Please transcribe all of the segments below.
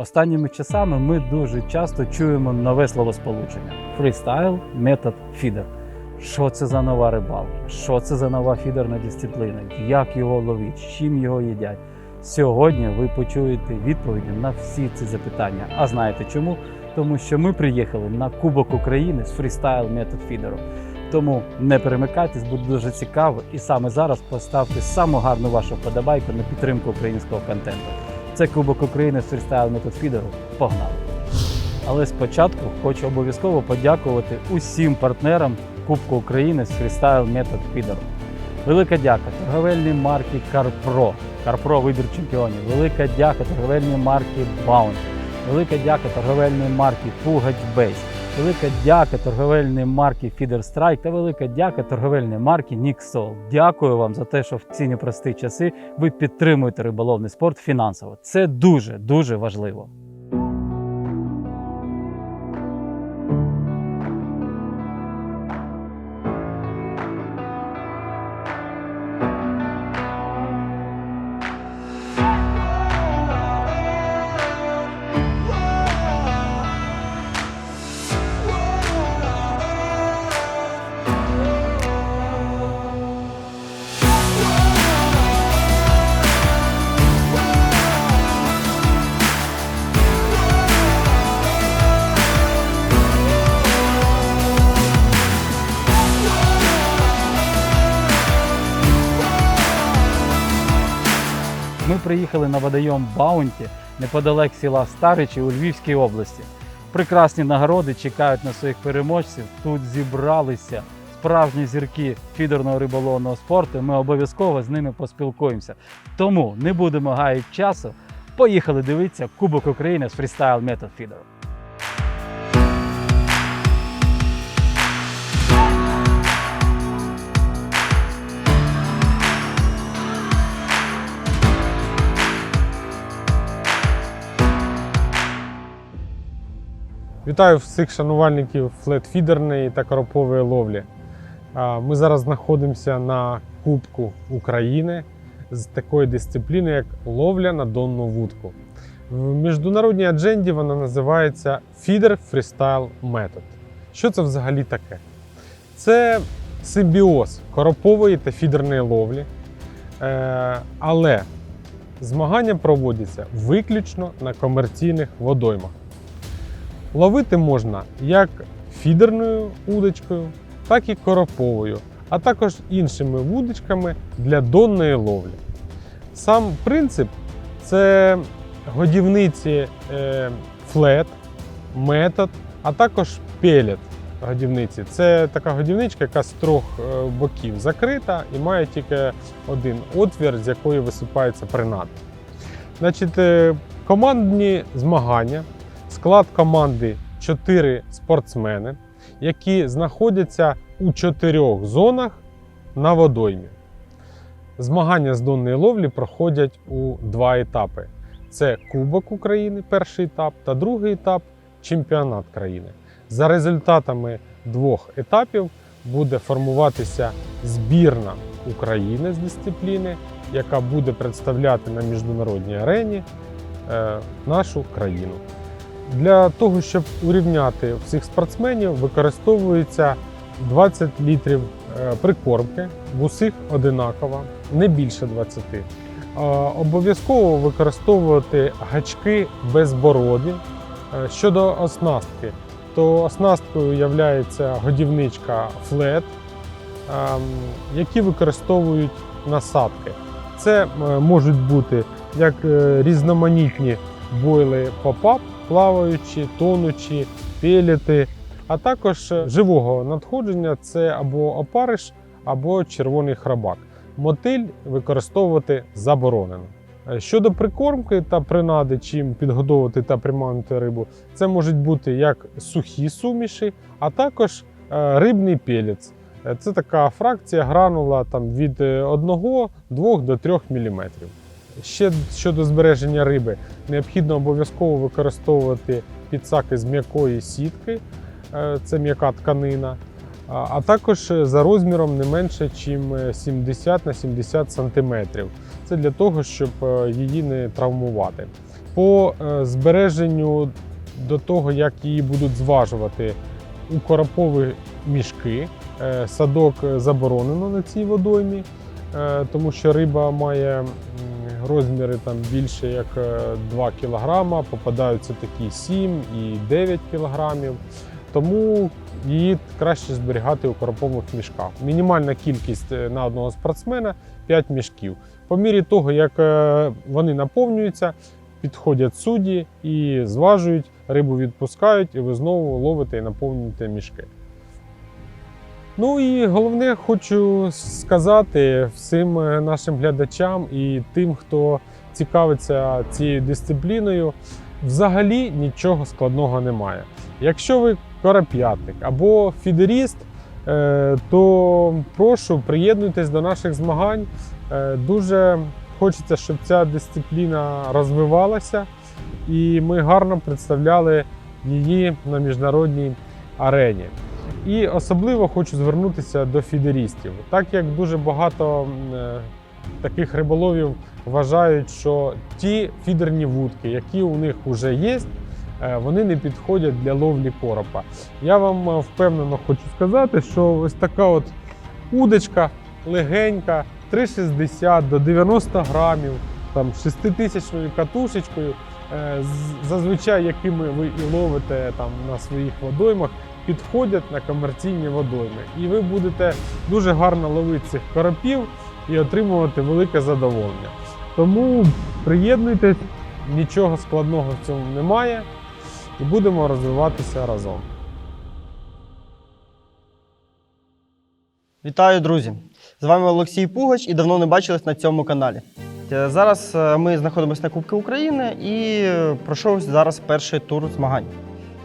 Останніми часами ми дуже часто чуємо нове словосполучення: фрістайл, метод фідер. Що це за нова рибалка? Що це за нова фідерна дисципліна? Як його ловить? Чим його їдять? Сьогодні ви почуєте відповіді на всі ці запитання. А знаєте чому? Тому що ми приїхали на Кубок України з фрістайл метод фідером. Тому не перемикайтесь, буде дуже цікаво. І саме зараз поставте саму гарну вашу вподобайку на підтримку українського контенту. Це Кубок України з фрістайл методфідеру. Погнали! Але спочатку хочу обов'язково подякувати усім партнерам Кубку України з фрістайл метод фідеру. Велика дяка торговельній марки CarPro. CarPro вибір чемпіонів. Велика дяка торговельній марки Bounty. Велика дяка торговельної марки Пугач Бейс. Велика дяка торговельної марки Strike та велика дяка торговельної марки Ніксол. Дякую вам за те, що в ці непрості часи ви підтримуєте риболовний спорт фінансово. Це дуже дуже важливо. Приїхали на водойом Баунті неподалек села Старичі у Львівській області. Прекрасні нагороди чекають на своїх переможців. Тут зібралися справжні зірки фідерного риболовного спорту. Ми обов'язково з ними поспілкуємося. Тому не будемо гаяти часу. Поїхали дивитися Кубок України з фрістайл метод фідеру. Вітаю всіх шанувальників флетфідерної та коропової ловлі. Ми зараз знаходимося на Кубку України з такої дисципліни, як ловля на донну вудку. В міжнародній адженді вона називається Feeder Freestyle Method. Що це взагалі таке? Це симбіоз коропової та фідерної ловлі. Е, Але змагання проводяться виключно на комерційних водоймах. Ловити можна як фідерною удочкою, так і короповою, а також іншими вудочками для донної ловлі. Сам принцип це годівниці е, флет, метод, а також пелет годівниці. Це така годівничка, яка з трьох е, боків закрита і має тільки один отвір, з якої висипається принад. Значить, е, командні змагання склад команди 4 спортсмени, які знаходяться у чотирьох зонах на водоймі. Змагання з донної ловлі проходять у два етапи: це Кубок України, перший етап, та другий етап чемпіонат країни. За результатами двох етапів буде формуватися збірна України з дисципліни, яка буде представляти на міжнародній арені е, нашу країну. Для того, щоб урівняти всіх спортсменів, використовується 20 літрів е, прикормки, в усіх одинакова, не більше 20. Е, Обов'язково використовувати гачки безбороді. Е, Щодо оснастки, то оснасткою є годівничка флет, ем, які використовують насадки. Це можуть бути як різноманітні бойли поп-ап, плаваючі, тонучі, пелети, а також е, живого надходження це або опариш, або червоний храбак. Мотиль використовувати заборонено. Е, Щодо прикормки та принади, чим підгодовувати та приманити рибу, це можуть бути як сухі суміші, а також е, рибний пелець. Це така фракція гранула там, від 1-2 до 3 мм. Ще щодо збереження риби, необхідно обов'язково використовувати підсаки з м'якої сітки, е, це м'яка тканина, а також за розміром не менше, ніж 70 на 70 см. Це для того, щоб е, її не травмувати. По е, збереженню до того, як її будуть зважувати у коропові мішки. Е, Садок е, заборонено на цій водоймі, е, тому що риба має розміри там більше як е, 2 кг, попадаються такі 7 і 9 кг. Тому її краще зберігати у коропових мішках. Мінімальна кількість е, на одного спортсмена 5 мішків. По мірі того, як е, вони наповнюються, підходять судді і зважують, рибу відпускають, і ви знову ловите і наповнюєте мішки. Ну і головне, хочу сказати всім е, нашим глядачам і тим, хто цікавиться цією дисципліною, взагалі нічого складного немає. Якщо ви короп'ятник або фідеріст, е, то прошу приєднуйтесь до наших змагань. Е, Дуже хочеться, щоб ця дисципліна розвивалася, і ми гарно представляли її на міжнародній арені. І особливо хочу звернутися до фідерістів, так як дуже багато е, таких риболовів вважають, що ті фідерні вудки, які у них вже є, е, вони не підходять для ловлі коропа. Я вам е, впевнено хочу сказати, що ось така от удочка легенька, 3,60 до 90 грамів, там 6-тисячною катушечкою, зазвичай якими ви і ловите там на своїх водоймах, підходять на комерційні водойми. І ви будете дуже гарно ловити цих коропів і отримувати велике задоволення. Тому приєднуйтесь, нічого складного в цьому немає, і будемо розвиватися разом. Вітаю, друзі! З вами Олексій Пугач і давно не бачились на цьому каналі. Е, Зараз е, ми знаходимося на Кубки України і е, пройшов зараз перший тур змагань.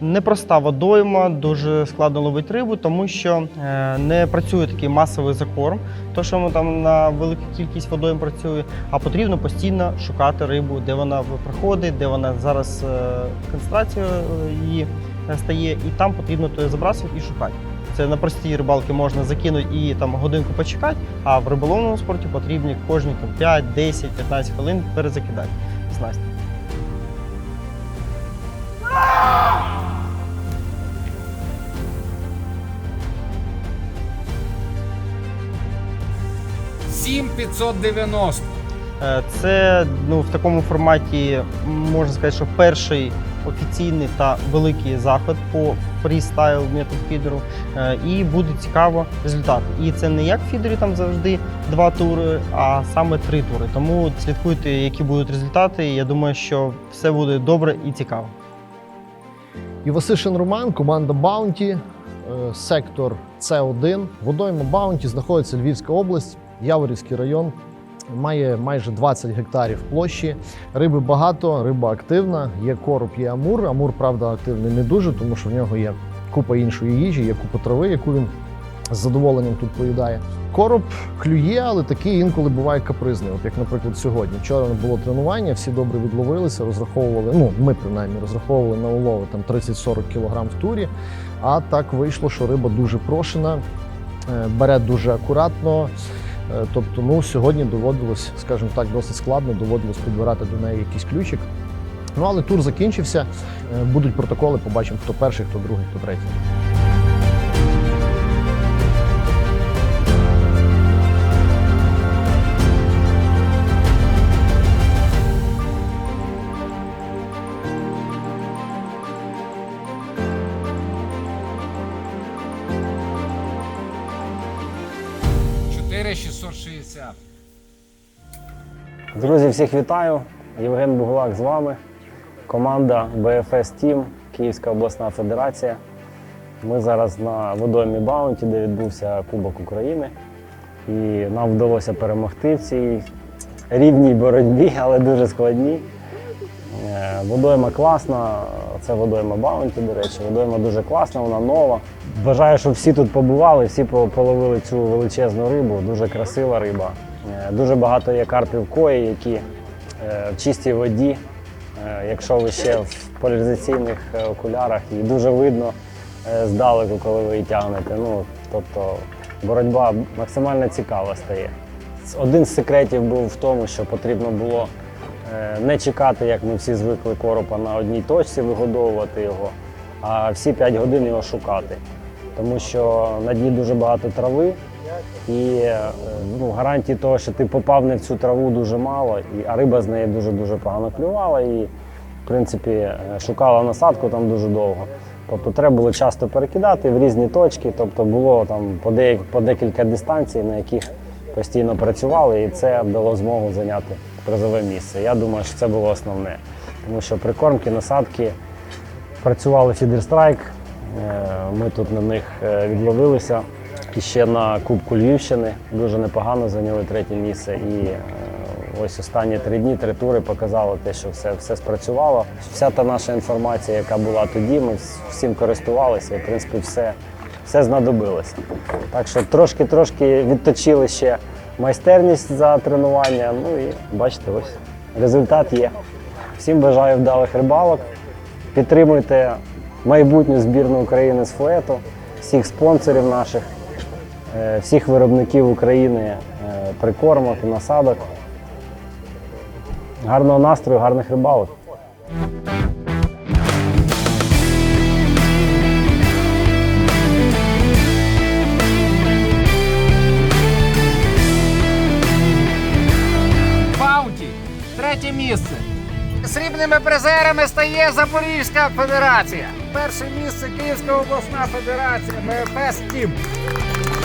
Непроста водойма, дуже складно ловити рибу, тому що е, не працює такий масовий закорм, то що ми там на велику кількість водойм працює, а потрібно постійно шукати рибу, де вона приходить, де вона зараз е, концентрація е, її стає, і там потрібно то забрасувати і шукати. Це на простій рибалки можна закинути і там годинку почекати, а в риболовному спорті потрібні кожні 5, 10, 15 хвилин перезакидати снасть. Сім 590. Е, Це ну, в такому форматі можна сказати, що перший офіційний та великий заход по фрістайл метод фідеру. Е, І буде цікаво результат. І це не як в фідері там завжди два тури, а саме три тури. Тому слідкуйте, які будуть результати. Я думаю, що все буде добре і цікаво. Івасишин Роман, команда Баунті, е, сектор С1. Водойма Баунті знаходиться Львівська область, Яворівський район. Має майже 20 гектарів площі. Риби багато, риба активна. Є короб, є амур. Амур, правда, активний не дуже, тому що в нього є купа іншої їжі, є купа трави, яку він з задоволенням тут поїдає. Короб клює, але такий інколи буває капризний. От як, наприклад, сьогодні. Вчора було тренування, всі добре відловилися, розраховували. Ну, ми принаймні розраховували на улови там 30-40 кг в турі. А так вийшло, що риба дуже прошена, е, бере дуже акуратно. Е, Тобто, ну сьогодні доводилось, скажімо так, досить складно, доводилось підбирати до неї якийсь ключик. Ну але тур закінчився. Е, Будуть протоколи, побачимо, хто перший, хто другий, хто третій. Всіх вітаю! Євген Буглак з вами. Команда BFS Team, Київська обласна федерація. Ми зараз на водоймі Баунті, де відбувся Кубок України. І нам вдалося перемогти в цій рівній боротьбі, але дуже складній. Е, Водойма класна, це водойма Баунті, до речі. Водойма дуже класна, вона нова. Бажаю, щоб всі тут побували, всі половили цю величезну рибу, дуже красива риба. Е, Дуже багато є карпів кої, які е, в чистій воді. Е, Якщо ви ще в поляризаційних окулярах, і дуже видно здалеку, коли ви її тягнете. Ну, тобто боротьба максимально цікава стає. Один з секретів був в тому, що потрібно було Не чекати, як ми всі звикли коропа на одній точці вигодовувати його, а всі 5 годин його шукати. Тому що на дні дуже багато трави, і е, ну, гарантії того, що ти попав не в цю траву дуже мало, і, а риба з неї дуже-дуже погано клювала і, в принципі, е, шукала насадку там дуже довго. Тобто треба було часто перекидати в різні точки, тобто було там по, деяк, по декілька дистанцій, на яких постійно працювали, і це дало змогу зайняти призове місце. Я думаю, що це було основне. Тому що прикормки, насадки працювали фідерстрайк. Е, Ми тут на них відловилися. І ще на Кубку Львівщини дуже непогано зайняли третє місце. І е, ось останні три дні, три тури показали те, що все, все спрацювало. Вся та наша інформація, яка була тоді, ми всім користувалися і, в принципі, все, все знадобилося. Так що трошки-трошки відточили ще майстерність за тренування. Ну і бачите, ось результат є. Всім бажаю вдалих рибалок. Підтримуйте майбутню збірну України з флету, всіх спонсорів наших, всіх виробників України е, прикормок і насадок. Гарного настрою, гарних рибалок. Баунті. Третє місце. Срібними призерами стає Запорізька федерація. Перше місце Київська обласна федерація МФС Тім.